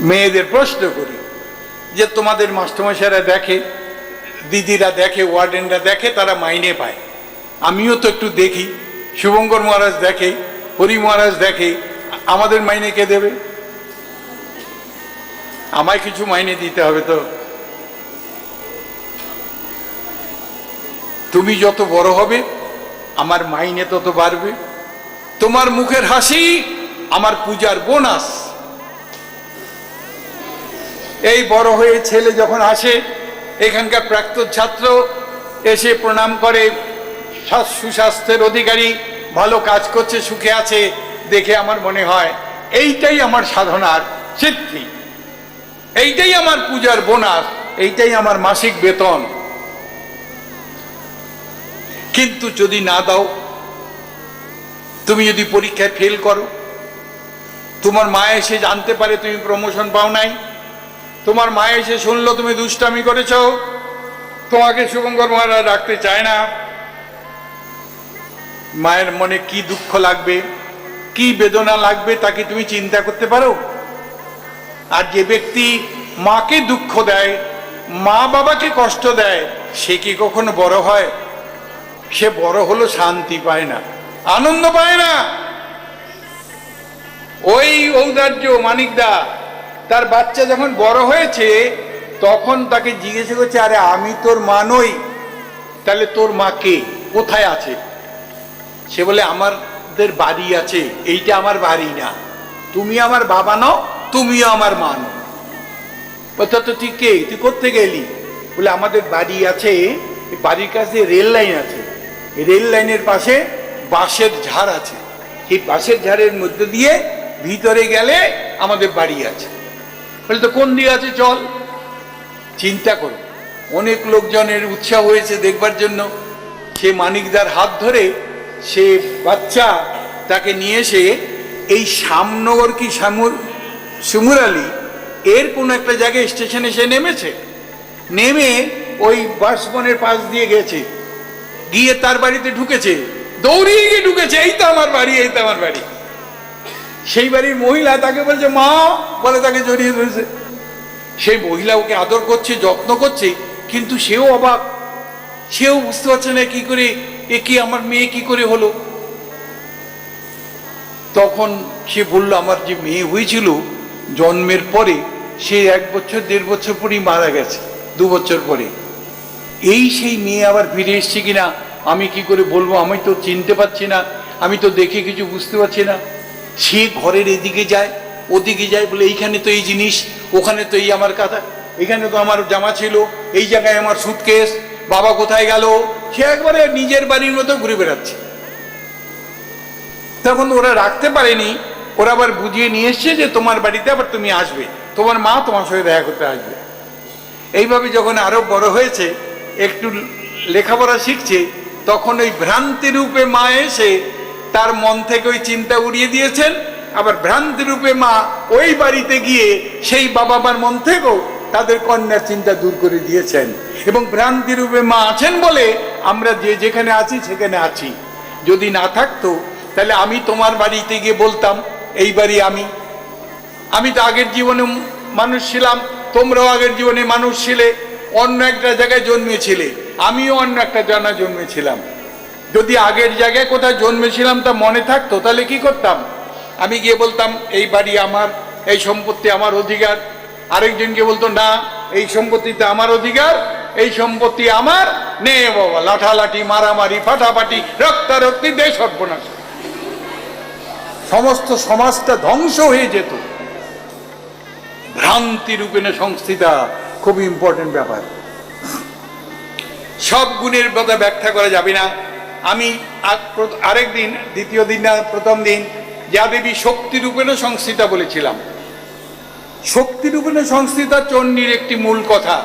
মেয়েদের প্রশ্ন করি যে তোমাদের মাস্টারমশাইরা দেখে, দিদিরা দেখে, ওয়ার্ডেনরা দেখে, তারা মাইনে পায়। আমিও তো একটু দেখি, শুভঙ্কর মহারাজ দেখে, হরি মহারাজ দেখে, আমাদের মাইনে কে দেবে? আমায় কিছু মাইনে দিতে হবে তো। তুমি যত বড় হবে, আমার মাইনে তত বাড়বে। তোমার মুখের হাসি, আমার পূজার বোনাস। এই বড় হয়ে ছেলে যখন আসে, এখানকার প্রাক্তন ছাত্র এসে প্রণাম করে সুস্বাস্থ্যের অধিকারী, ভালো কাজ করছে, সুখে আছে, দেখে আমার মনে হয়, এইটাই আমার সাধনার সিদ্ধি। এইটাই আমার পূজার বোনাস, এইটাই আমার মাসিক বেতন। কিন্তু যদি না দাও, তুমি যদি পরীক্ষায় ফেল করো, তোমার মা এসে জানতে পারে তুমি প্রমোশন পাও নাই তোমার মা এসে শুনলো, তুমি দুষ্টামি করেছ। তোমাকে শুভঙ্কর মহারাজ রাখতে চায় না। মায়ের মনে কি দুঃখ লাগবে, কি বেদনা লাগবে তাকে তুমি চিন্তা করতে পারো? আর যে ব্যক্তি মাকে দুঃখ দেয়, মা বাবাকে কষ্ট দেয়, সে কি কখনো বড় হয়? সে বড় হলো শান্তি পায় না, আনন্দ পায় না। ওই ঔদার্য মানিকদা তার বাচ্চা যখন বড় হয়েছে, তখন তাকে জিজ্ঞেস করছে, আরে, আমি তোর মা নই। তাহলে তোর মা কে? কোথায় আছে? সে বলে, আমাদের বাড়ি আছে। এইটা আমার বাড়ি না। তুমি আমার বাবা নও, তুমিও আমার মা নও। তো তুই কে? তুই করতে গেলি? বলে, আমাদের বাড়ি আছে, বাড়ির কাছে রেল লাইন আছে। রেল লাইনের পাশে বাঁশের ঝাড় আছে। এই বাঁশের ঝাড়ের মধ্যে দিয়ে ভিতরে গেলে আমাদের বাড়ি আছে। বলে তো কোন দিকে আছে? চল। চিন্তা করো। অনেক লোকজনের উৎসাহ হয়েছে দেখবার জন্য। সে মানিকদার হাত ধরে সে বাচ্চা তাকে নিয়ে এসে এই শ্যামনগর কি শ্যামুর? সুমুরালি এর কোনো একটা জায়গায় স্টেশনে সে নেমেছে। নেমে ওই বাসবনের পাশ দিয়ে গেছে। গিয়ে তার বাড়িতে ঢুকেছে। দৌড়িয়ে গিয়ে ঢুকেছে। এই তো আমার বাড়ি, এই তো আমার বাড়ি। সেই বাড়ির মহিলা তাকে বলছে, মা, বলে তাকে জড়িয়ে ধরেছে। সেই মহিলা ওকে আদর করছে, যত্ন করছে, কিন্তু সেও অবাক। সেও বুঝতে পারছে না কি করে, এ কি আমার মেয়ে কি করে হলো? তখন সে বলল, আমার যে মেয়ে হয়েছিল, জন্মের পরে সে এক বছর, দেড় বছর পরেই মারা গেছে, দু বছর পরে। এই সেই মেয়ে আবার ফিরে এসছে কিনা, আমি কি করে বলব? আমি তো চিনতে পারছি না, আমি তো দেখে কিছু বুঝতে পারছি না। সে ঘরের এদিকে যায়, ওদিকে যায় বলে, এইখানে তো এই জিনিস, ওখানে তো এই আমার কথা, এখানে তো আমার জামা ছিল, এই জায়গায় আমার সুটকেস বাবা কোথায় গেল? সে একবারে নিজের বাড়ির মতো ঘুরে বেড়াচ্ছে। তখন ওরা রাখতে পারেনি, ওরা আবার বুঝিয়ে নিয়ে এসছে যে, তোমার বাড়িতে আবার তুমি আসবে, তোমার মা তোমার সঙ্গে দেখা করতে আসবে। এইভাবে যখন আরও বড় হয়েছে, একটু লেখাপড়া শিখছে, তখন ওই ভ্রান্তি রূপে মা এসে তার মন থেকে ওই চিন্তা উড়িয়ে দিয়েছেন। আবার ভ্রান্তি রূপে মা ওই বাড়িতে গিয়ে সেই বাবা মার মন থেকেও তাদের কন্যার চিন্তা দূর করে দিয়েছেন। এবং ভ্রান্তি রূপে মা আছেন বলে আমরা যে যেখানে আছি সেখানে আছি। যদি না থাকতো, তাহলে আমি তোমার বাড়িতে গিয়ে বলতাম, এই বাড়ি আমি। আমি তো আগের জীবনে মানুষ ছিলাম, তোমরাও আগের জীবনে মানুষ ছিলে, অন্য একটা জায়গায় জন্মেছিলে। আমিও অন্য একটা জানা জন্মেছিলাম। যদি আগের জায়গায় কোথায় জন্মেছিলাম তা মনে থাকতো, তাহলে কি করতাম? আমি গিয়ে বলতাম, এই বাড়ি আমার, এই সম্পত্তি আমার অধিকার। আরেকজনকে বলতো, না, এই সম্পত্তিতে আমার অধিকার, এই সম্পত্তি আমার। নে বাবা, লাঠালাঠি, মারামারি, ফাটাফাটি, রক্তারক্তি, দেশ সর্বনাশ। সমস্ত সমাজটা ধ্বংস হয়ে যেত। ভ্রান্তি রূপেণে সংস্থিতা, খুব ইম্পর্টেন্ট ব্যাপার। সব গুণের কথা ব্যাখ্যা করা যাবে না। আমি আরেক দিন, দ্বিতীয় দিন না, প্রথম দিন, যা দেবী শক্তিরূপেণ সংস্থিতা বলেছিলাম। শক্তিরূপেণ সংস্থিতা চণ্ডীর একটি মূল কথা।